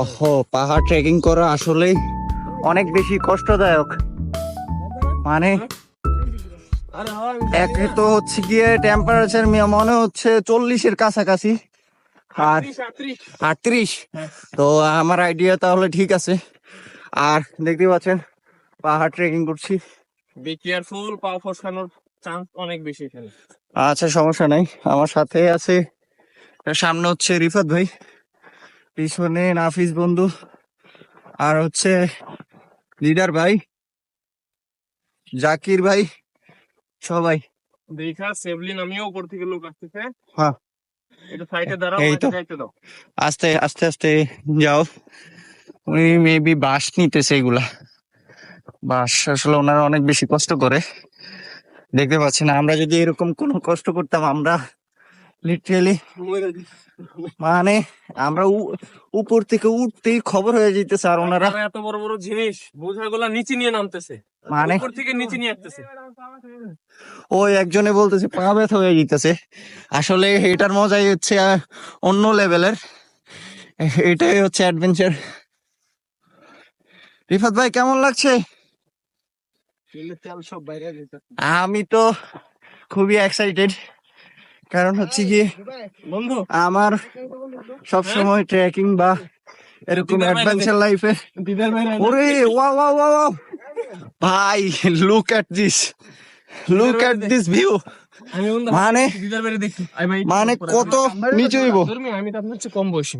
ওহো পাহাড় ট্রেকিং করা আসলেই অনেক বেশি কষ্টদায়ক। মানে এক তো হচ্ছে গিয়ে টেম্পারেচার মনে হচ্ছে চল্লিশের কাছাকাছি। আর আটত্রিশ। তো আমার আইডিয়া তাহলে ঠিক আছে। আর দেখতে পাচ্ছেন পাহাড় ট্রেকিং করছি। বি কেয়ারফুল পা ফসকানোর চান্স অনেক বেশি এখানে। আচ্ছা সমস্যা নাই। আমার সাথে আছে সামনে হচ্ছে রিফাত ভাই। পিছনে নাফিস বন্ধু। আর হচ্ছে লিডার ভাই জাকির ভাই সবাই। দেখা সেভলিন আমিও উপর থেকে লোক আসতেছে। হ্যাঁ। এটা সাইডে দাঁড়াও এই তো। দাও। আস্তে আস্তে আস্তে যাও। উনি মেবি বাস নিতেছে এগুলা। বাস আসলে ওনারা অনেক বেশি কষ্ট করে। দেখতে পাচ্ছেন আমরা যদি এরকম কোনো কষ্ট করতাম আমরা লিটারেলি মানে আমরা উপর থেকে উঠতেই খবর হয়ে যেতেছে আর ওনারা। এত বড় বড় জিনিস বোঝাগুলা নিচে নিয়ে নামতেছে। মানে? উপর থেকে নিচে নিয়ে আসতেছে। ওই একজনে বলতেছে পা ব্যথা হয়ে যেতেছে আসলে এটার মজাই হচ্ছে অন্য লেভেলের। এটাই হচ্ছে অ্যাডভেঞ্চার রিফাত ভাই কেমন লাগছে? আমি তো খুবই এক্সাইটেড কারণ হচ্ছে কি আমার সব সময় ট্রেকিং বা এরকম অ্যাডভেঞ্চার লাইফে ওরে ওয়াও ওয়াও ওয়াও ভাই look at this look at this view মানে মানে কত নিচে হইব? আমি তো আপনার কম বয়সী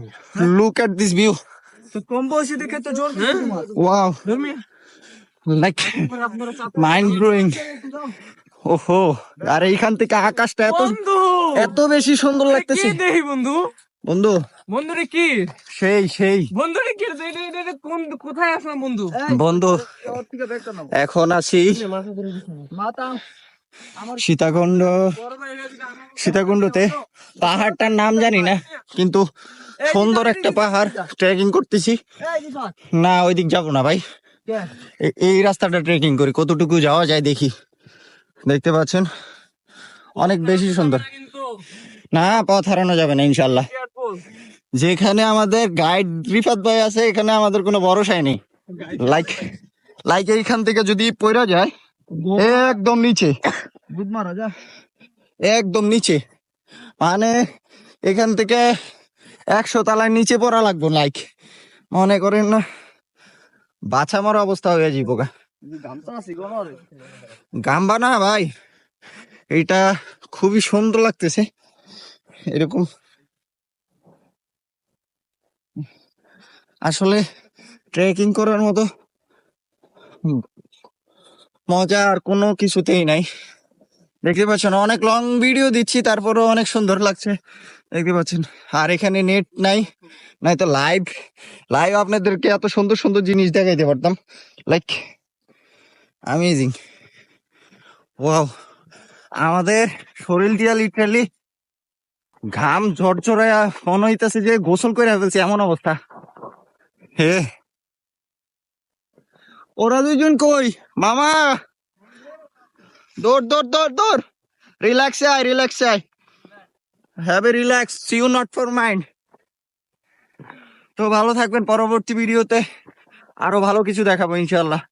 লুক এট দিস ভিউ তো কম বয়সী দেখে তো জোর ওয়াও লাইক মাইন্ড ব্লোয়িং ওহো আর এইখান থেকে আকাশটা এত এত বেশি সুন্দর লাগতেছে। দেহি বন্ধু? বন্ধু। বন্ধু রে কি? সেই সেই। বন্ধু রে কি কোন কোথায় আসলাম বন্ধু? বন্ধু এখন আছি সীতাকুণ্ড সীতাকুণ্ডতে। পাহাড়টার নাম জানি না কিন্তু সুন্দর একটা পাহাড় ট্রেকিং করতেছি। না ওই দিক যাব না ভাই। এই রাস্তাটা ট্রেকিং করি কতটুকু যাওয়া যায় দেখি। দেখতে পাচ্ছেন? অনেক বেশি সুন্দর। না পথ হারানো যাবে না ইনশাল্লাহ যেখানে আমাদের গাইড রিফাত ভাই আছে এখানে আমাদের কোনো ভরসাই নেই। লাইক লাইক এইখান থেকে যদি পড়া যায় একদম নিচে। একদম নিচে। মানে এখান থেকে একশো তালার নিচে পড়া লাগবো লাইক মনে করেন না বাছা মারা অবস্থা হয়ে যাইব গা। গাম্বা না ভাই এটা খুবই সুন্দর লাগতেছে, এরকম। আসলে ট্রেকিং করার মতো মজা আর কোনো কিছুতেই নাই। দেখতে পাচ্ছেন, অনেক লং ভিডিও দিচ্ছি, তারপরেও অনেক সুন্দর লাগছে। দেখতে পাচ্ছেন, আর এখানে নেট নাই নাই তো লাইভ লাইভ আপনাদেরকে এত সুন্দর সুন্দর জিনিস দেখাইতে পারতাম। লাইক আমেজিং ওয়াও আমাদের শরীর দিয়া লিটারালি ঘাম ঝরঝরায়া মনে হইতেছে যে গোসল করে ফেলছে, এমন অবস্থা। হে। ওরা দুজন কই? মামা! দৌড় দৌড় দৌড় দৌড়। রিল্যাক্সে আয় রিল্যাক্সে আয়। Have a relax see you not for mind তো ভালো থাকবেন পরবর্তী ভিডিওতে আরও ভালো কিছু দেখাবো ইনশাল্লাহ